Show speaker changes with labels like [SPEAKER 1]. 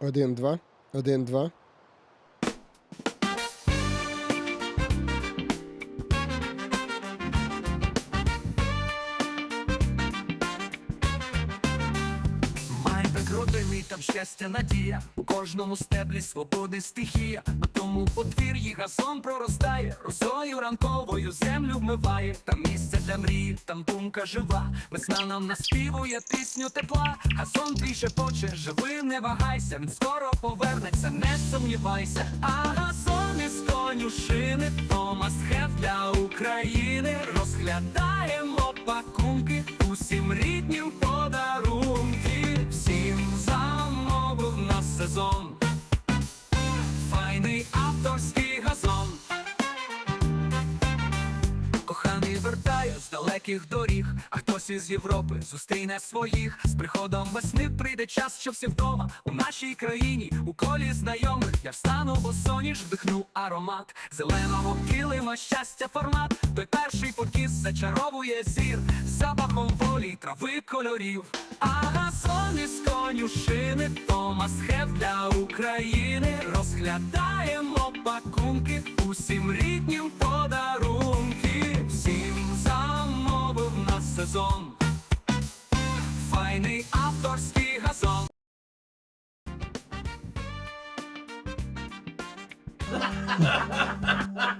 [SPEAKER 1] Один, два. Один, два.
[SPEAKER 2] Родиний там щастя надія, у кожному стеблі свободи стихія, на тому подвір'ї газон проростає, росою ранковою землю вмиває, там місце для мрії, там думка жива, весна нам наспівує пісню тепла, газон твій шепоче, живи, не вагайся, він скоро повернеться, не сумнівайся, а газон із конюшини, то мастхев для України, розглядаємо пакунки, усім ріднім подарунки, Файний авторський газон. Коханий вертає з далеких доріг, а хтось із Європи зустріне своїх. З приходом весни прийде час, що всі вдома у нашій країні, у колі знайомих. Я встану бо соніж вдихну аромат зеленого килима, щастя, формат. Той перший покіс зачаровує зір запахом волі трави кольорів, а газон із конюшини Томас Хев для України розглядаємо пакунки усім ріднім подарунки, всім замовив на сезон. Файний авторський газон.